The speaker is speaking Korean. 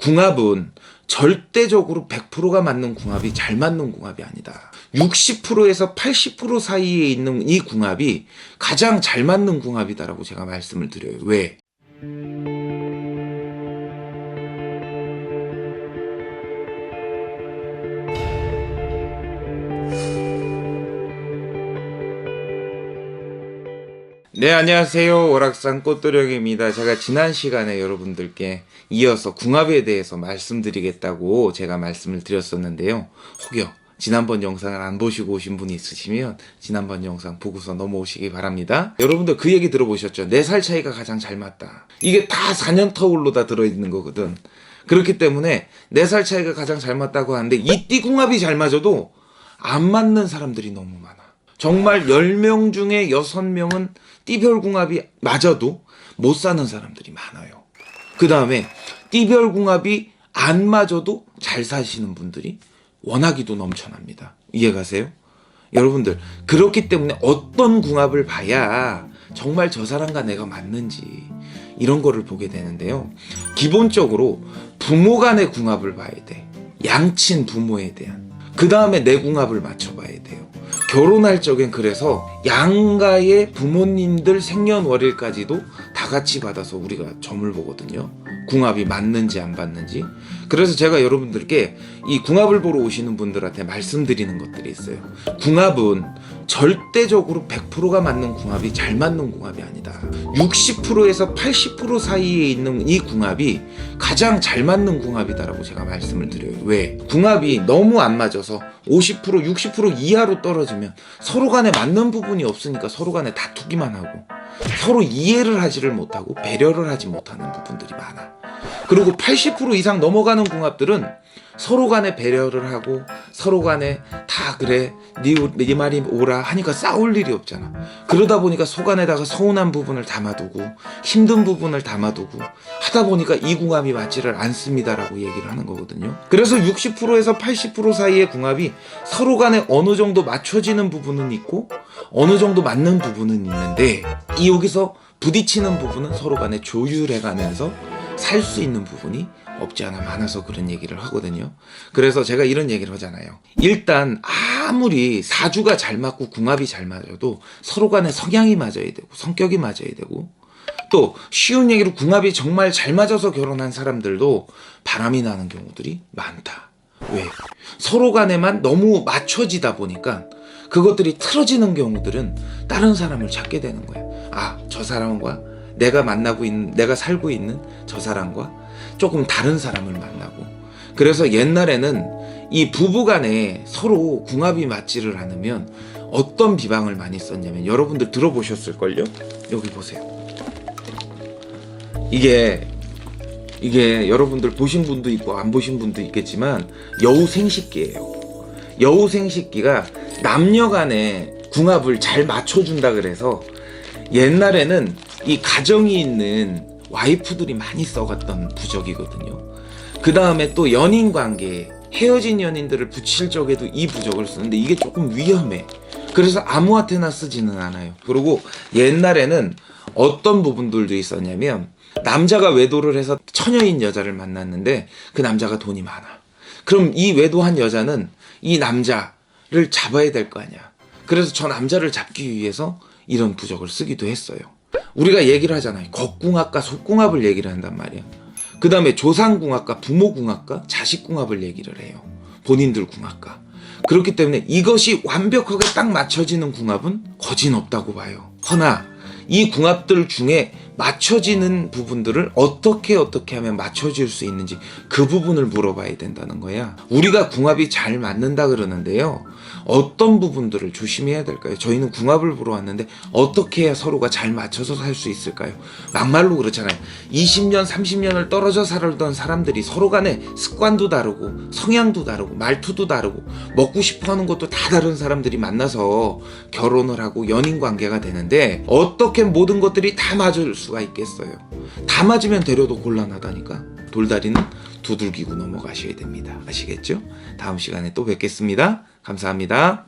궁합은 절대적으로 100%가 맞는 궁합이 잘 맞는 궁합이 아니다. 60%에서 80% 사이에 있는 이 궁합이 가장 잘 맞는 궁합이다라고 제가 말씀을 드려요. 왜? 네, 안녕하세요. 오락산 꽃도령입니다. 제가 지난 시간에 여러분들께 이어서 궁합에 대해서 말씀드리겠다고 제가 말씀을 드렸었는데요. 혹여 지난번 영상을 안 보시고 오신 분이 있으시면 지난번 영상 보고서 넘어오시기 바랍니다. 여러분들 그 얘기 들어보셨죠? 4살 차이가 가장 잘 맞다. 이게 다 4년 터울로 다 들어있는 거거든. 그렇기 때문에 4살 차이가 가장 잘 맞다고 하는데 이 띠궁합이 잘 맞아도 안 맞는 사람들이 너무 많아. 정말 10명 중에 6명은 띠별궁합이 맞아도 못 사는 사람들이 많아요. 그 다음에 띠별궁합이 안 맞아도 잘 사시는 분들이 워낙이도 넘쳐납니다. 이해가세요? 여러분들, 그렇기 때문에 어떤 궁합을 봐야 정말 저 사람과 내가 맞는지 이런 거를 보게 되는데요. 기본적으로 부모 간의 궁합을 봐야 돼. 양친 부모에 대한. 그 다음에 내 궁합을 맞춰봐야 돼요. 결혼할 적엔 그래서 양가의 부모님들 생년월일까지도 다 같이 받아서 우리가 점을 보거든요. 궁합이 맞는지 안 맞는지. 그래서 제가 여러분들께 이 궁합을 보러 오시는 분들한테 말씀드리는 것들이 있어요. 궁합은 절대적으로 100%가 맞는 궁합이 잘 맞는 궁합이 아니다. 60%에서 80% 사이에 있는 이 궁합이 가장 잘 맞는 궁합이다라고 제가 말씀을 드려요. 왜? 궁합이 너무 안 맞아서 50% 60% 이하로 떨어지면 서로 간에 맞는 부분이 없으니까 서로 간에 다투기만 하고 서로 이해를 하지를 못하고 배려를 하지 못하는 부분들이 많아. 그리고 80% 이상 넘어가는 궁합들은 서로 간에 배려를 하고 서로 간에 다 그래 네, 우- 네 말이 오라 하니까 싸울 일이 없잖아. 그러다 보니까 속 안에다가 서운한 부분을 담아두고 힘든 부분을 담아두고 하다 보니까 이 궁합이 맞지를 않습니다라고 얘기를 하는 거거든요. 그래서 60%에서 80% 사이의 궁합이 서로 간에 어느 정도 맞춰지는 부분은 있고 어느 정도 맞는 부분은 있는데 이 여기서 부딪히는 부분은 서로 간에 조율해 가면서 살 수 있는 부분이 없지 않아 많아서 그런 얘기를 하거든요. 그래서 제가 이런 얘기를 하잖아요. 일단 아무리 사주가 잘 맞고 궁합이 잘 맞아도 서로 간에 성향이 맞아야 되고 성격이 맞아야 되고 또 쉬운 얘기로 궁합이 정말 잘 맞아서 결혼한 사람들도 바람이 나는 경우들이 많다. 왜? 서로 간에만 너무 맞춰지다 보니까 그것들이 틀어지는 경우들은 다른 사람을 찾게 되는 거야. 아, 저 사람과 내가 만나고 있는, 내가 살고 있는 저 사람과 조금 다른 사람을 만나고. 그래서 옛날에는 이 부부 간에 서로 궁합이 맞지를 않으면 어떤 비방을 많이 썼냐면 여러분들 들어보셨을걸요? 여기 보세요. 이게 이게 여러분들 보신 분도 있고 안 보신 분도 있겠지만 여우 생식기예요. 여우 생식기가 남녀 간의 궁합을 잘 맞춰준다 그래서 옛날에는 이 가정이 있는 와이프들이 많이 써갔던 부적이거든요. 그 다음에 또 연인 관계에 헤어진 연인들을 붙일 적에도 이 부적을 쓰는데 이게 조금 위험해. 그래서 아무한테나 쓰지는 않아요. 그리고 옛날에는 어떤 부분들도 있었냐면 남자가 외도를 해서 처녀인 여자를 만났는데 그 남자가 돈이 많아. 그럼 이 외도한 여자는 이 남자를 잡아야 될 거 아니야. 그래서 저 남자를 잡기 위해서 이런 부적을 쓰기도 했어요. 우리가 얘기를 하잖아요. 겉궁합과 속궁합을 얘기를 한단 말이야. 그 다음에 조상궁합과 부모궁합과 자식궁합을 얘기를 해요. 본인들 궁합과. 그렇기 때문에 이것이 완벽하게 딱 맞춰지는 궁합은 거진 없다고 봐요. 허나 이 궁합들 중에 맞춰지는 부분들을 어떻게 어떻게 하면 맞춰질 수 있는지 그 부분을 물어봐야 된다는 거야. 우리가 궁합이 잘 맞는다 그러는데요. 어떤 부분들을 조심해야 될까요? 저희는 궁합을 보러 왔는데 어떻게 해야 서로가 잘 맞춰서 살 수 있을까요? 막말로 그렇잖아요. 20년, 30년을 떨어져 살던 사람들이 서로 간에 습관도 다르고 성향도 다르고 말투도 다르고 먹고 싶어 하는 것도 다 다른 사람들이 만나서 결혼을 하고 연인 관계가 되는데 어떻게 모든 것들이 다 맞을 수가 있겠어요? 다 맞으면 데려도 곤란하다니까. 돌다리는 두들기고 넘어가셔야 됩니다. 아시겠죠? 다음 시간에 또 뵙겠습니다. 감사합니다.